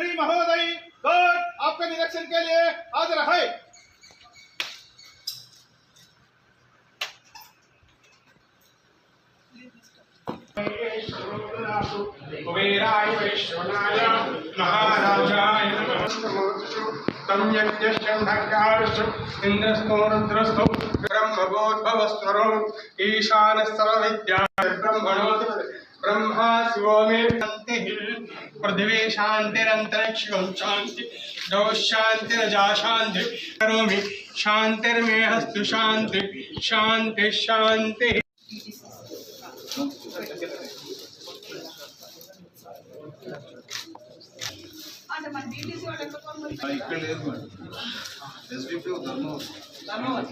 श्री महोदय गौर आपका निरीक्षण के लिए हाजिर है। कुबेराय वैश्वनाय महाराजाय तं ब्रह्मगोद्भवस्वरो ईशानस्तरविद्या ब्रह्मणोऽधिपति ब्रह्मा शिवो मे शान्तिः पृथिवी शान्तिरन्तरिक्षं शान्ति गौ शान्तिरजा शान्ति करोमि शान्तिर्मे हस्तु शान्ति शान्तिः शान्तिः అంటే మన డీటీసీ వాళ్ళు ఎక్కడ పంపించారు? ఇక్కడ లేదు మేడం ఎస్డిపి ధర్మవరం ధర్మవరం.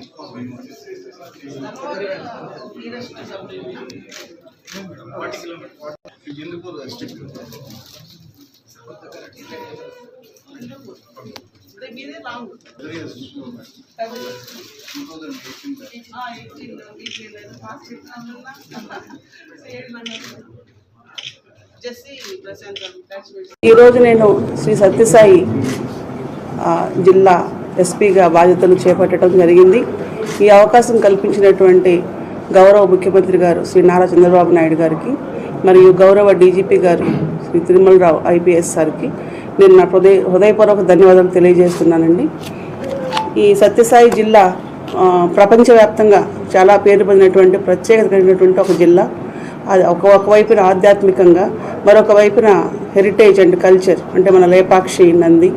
ఈరోజు నేను శ్రీ సత్యసాయి జిల్లా ఎస్పీగా బాధ్యతలు చేపట్టడం జరిగింది. ఈ అవకాశం కల్పించినటువంటి గౌరవ ముఖ్యమంత్రి గారు శ్రీ నారా చంద్రబాబు నాయుడు గారికి మరియు గౌరవ డీజీపీ గారు శ్రీ తిరుమలరావు ఐపీఎస్ సార్కి నేను నా హృదయ హృదయపూర్వక ధన్యవాదాలు తెలియజేస్తున్నానండి. ఈ సత్యసాయి జిల్లా ప్రపంచవ్యాప్తంగా చాలా పేరు పొందినటువంటి ప్రత్యేకత కలిగినటువంటి ఒక జిల్లా. అది ఒక ఒకవైపున ఆధ్యాత్మికంగా మరొక వైపున హెరిటేజ్ అండ్ కల్చర్ అంటే మన లేపాక్షి నంది.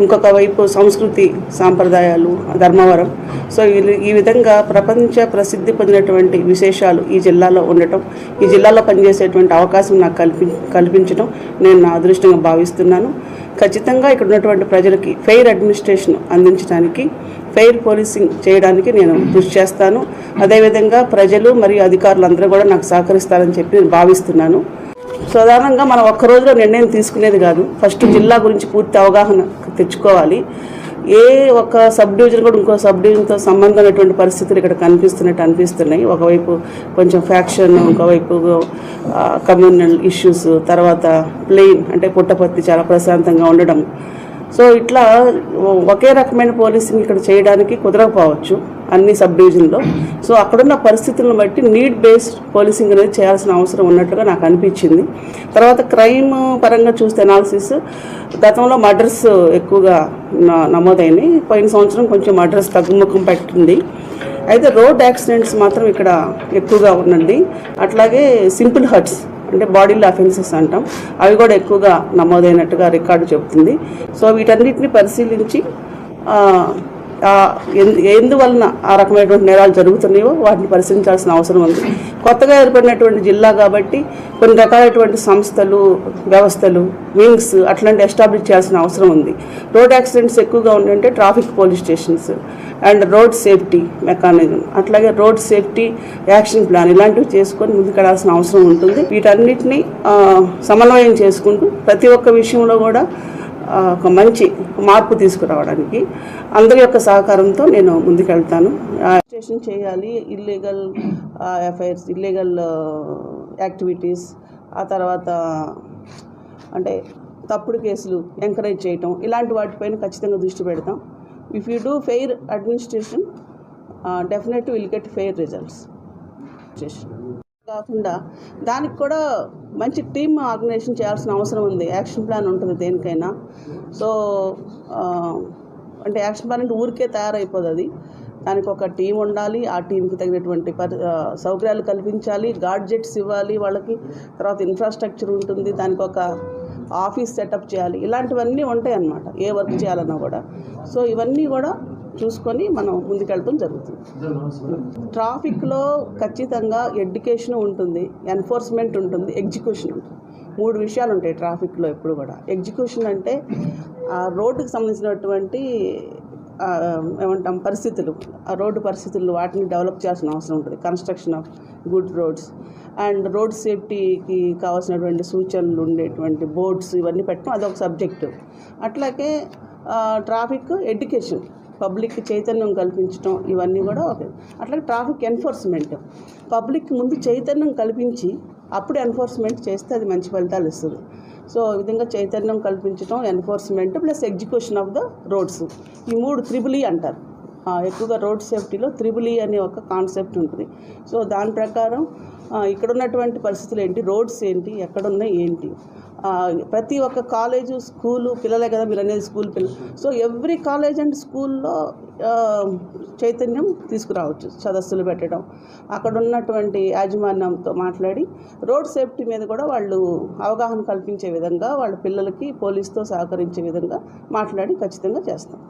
ఇంకొక వైపు సంస్కృతి సాంప్రదాయాలు ధర్మవరం. సో ఈ- ఈ విధంగా ప్రపంచ ప్రసిద్ధి పొందినటువంటి విశేషాలు ఈ జిల్లాలో ఉండటం ఈ జిల్లాలో పనిచేసేటువంటి అవకాశం నాకు కల్పి కల్పించడం నేను నా అదృష్టంగా భావిస్తున్నాను. ఖచ్చితంగా ఇక్కడ ఉన్నటువంటి ప్రజలకి ఫెయిర్ అడ్మినిస్ట్రేషన్ అందించడానికి ఫెయిర్ పోలీసింగ్ చేయడానికి నేను కృషి చేస్తాను. అదేవిధంగా ప్రజలు మరియు అధికారులు అందరూ కూడా నాకు సహకరిస్తారని చెప్పి నేను భావిస్తున్నాను. సాధారణంగా మనం ఒక్క రోజులో నిర్ణయం తీసుకునేది కాదు. ఫస్ట్ జిల్లా గురించి పూర్తి అవగాహన తెచ్చుకోవాలి. ఏ ఒక సబ్ డివిజన్ కూడా ఇంకో సబ్ డివిజన్తో సంబంధం ఉన్నటువంటి పరిస్థితులు ఇక్కడ కనిపిస్తున్నట్టు అనిపిస్తున్నాయి. ఒకవైపు కొంచెం ఫ్యాక్షన్ ఇంకోవైపు కమ్యూనల్ ఇష్యూస్ తర్వాత ప్లెయిన్ అంటే పుట్టపత్తి చాలా ప్రశాంతంగా ఉండడం. సో ఇట్లా ఒకే రకమైన పోలీసింగ్ ఇక్కడ చేయడానికి కుదరకపోవచ్చు అన్ని సబ్ డివిజన్లో. సో అక్కడున్న పరిస్థితులను బట్టి నీడ్ బేస్డ్ పోలీసింగ్ అనేది చేయాల్సిన అవసరం ఉన్నట్టుగా నాకు అనిపించింది. తర్వాత క్రైమ్ పరంగా చూస్తే అనాలిసిస్ గతంలో మర్డర్స్ ఎక్కువగా నమోదైనాయి. పోయిన సంవత్సరం కొంచెం మర్డర్స్ తగ్గుముఖం పెట్టింది. అయితే రోడ్ యాక్సిడెంట్స్ మాత్రం ఇక్కడ ఎక్కువగా ఉండండి అట్లాగే సింపుల్ హర్ట్స్ అంటే బాడీలో అఫెన్సెస్ అంటాం. అవి కూడా ఎక్కువగా నమోదైనట్టుగా రికార్డు చెబుతుంది. సో వీటన్నిటిని పరిశీలించి ఎందువలన ఆ రకమైనటువంటి నేరాలు జరుగుతున్నాయో వాటిని పరిశీలించాల్సిన అవసరం ఉంది. కొత్తగా ఏర్పడినటువంటి జిల్లా కాబట్టి కొన్ని రకాలైనటువంటి సంస్థలు వ్యవస్థలు వింగ్స్ అట్లాంటి ఎస్టాబ్లిష్ చేయాల్సిన అవసరం ఉంది. రోడ్ యాక్సిడెంట్స్ ఎక్కువగా ఉండంటే traffic police stations and road safety mechanism అట్లాగే రోడ్ సేఫ్టీ యాక్షన్ ప్లాన్ ఇలాంటివి చేసుకొని ముందుకెళ్ళాల్సిన అవసరం ఉంటుంది. వీటన్నిటిని సమన్వయం చేసుకుంటూ ప్రతి ఒక్క విషయంలో కూడా ఒక మంచి మార్పు తీసుకురావడానికి అందరి యొక్క సహకారంతో నేను ముందుకెళ్తాను. స్టేషన్ చేయాలి ఇల్లీగల్ ఎఫ్ఐఆర్స్ ఇల్లీగల్ యాక్టివిటీస్ ఆ తర్వాత అంటే తప్పుడు కేసులు ఎంకరేజ్ చేయటం ఇలాంటి వాటిపైన ఖచ్చితంగా దృష్టి పెడతాం. If you do fair administration definite will get fair results కాకుండా దానికి కూడా మంచి టీమ్ ఆర్గనైజేషన్ చేయాల్సిన అవసరం ఉంది. యాక్షన్ ప్లాన్ ఉంటుంది దేనికైనా. సో అంటే యాక్షన్ ప్లాన్ అంటే ఊరికే తయారైపోదు అది. దానికి ఒక టీం ఉండాలి ఆ టీంకి తగినటువంటి పరి సౌకర్యాలు కల్పించాలి గాడ్జెట్స్ ఇవ్వాలి వాళ్ళకి తర్వాత ఇన్ఫ్రాస్ట్రక్చర్ ఉంటుంది దానికి ఒక ఆఫీస్ సెటప్ చేయాలి. ఇలాంటివన్నీ ఉంటాయి అన్నమాట ఏ వర్క్ చేయాలన్నా కూడా. సో ఇవన్నీ కూడా చూసుకొని మనం ముందుకెళ్ళడం జరుగుతుంది. ట్రాఫిక్లో ఖచ్చితంగా ఎడ్యుకేషన్ ఉంటుంది ఎన్ఫోర్స్మెంట్ ఉంటుంది ఎగ్జిక్యూషన్ ఉంటుంది. మూడు విషయాలు ఉంటాయి ట్రాఫిక్లో ఎప్పుడు కూడా. ఎగ్జిక్యూషన్ అంటే ఆ రోడ్డుకి సంబంధించినటువంటి ఏమంటాం పరిస్థితులు. ఆ రోడ్డు పరిస్థితులు వాటిని డెవలప్ చేయాల్సిన అవసరం ఉంటుంది. Construction of good roads and road సేఫ్టీకి కావాల్సినటువంటి సూచనలు ఉండేటువంటి బోర్డ్స్ ఇవన్నీ పెట్టడం అదొక సబ్జెక్టు. అట్లాగే ట్రాఫిక్ ఎడ్యుకేషన్. పబ్లిక్ చైతన్యం కల్పించడం ఇవన్నీ కూడా ఒక అట్లాగే ట్రాఫిక్ ఎన్ఫోర్స్మెంట్. పబ్లిక్ ముందు చైతన్యం కల్పించి అప్పుడు ఎన్ఫోర్స్మెంట్ చేస్తే అది మంచి ఫలితాలు ఇస్తుంది. సో ఈ విధంగా చైతన్యం కల్పించడం enforcement plus execution of the roads. ఈ మూడు త్రిబుల్ ఈ అంటారు. ఎక్కువగా రోడ్ సేఫ్టీలో త్రిబుల్ ఈ అనే ఒక కాన్సెప్ట్ ఉంటుంది. సో దాని ప్రకారం ఇక్కడ ఉన్నటువంటి పరిస్థితులు ఏంటి? రోడ్స్ ఏంటి? ఎక్కడున్నాయి? ఏంటి? ప్రతి ఒక్క కాలేజు స్కూలు పిల్లలే కదా మీరు అనేది స్కూల్ పిల్లలు సో ఎవ్రీ కాలేజ్ అండ్ స్కూల్లో చైతన్యం తీసుకురావచ్చు సదస్సులు పెట్టడం. అక్కడ ఉన్నటువంటి యాజమాన్యంతో మాట్లాడి రోడ్ సేఫ్టీ మీద కూడా వాళ్ళు అవగాహన కల్పించే విధంగా వాళ్ళ పిల్లలకి పోలీస్తో సహకరించే విధంగా మాట్లాడి ఖచ్చితంగా చేస్తాం.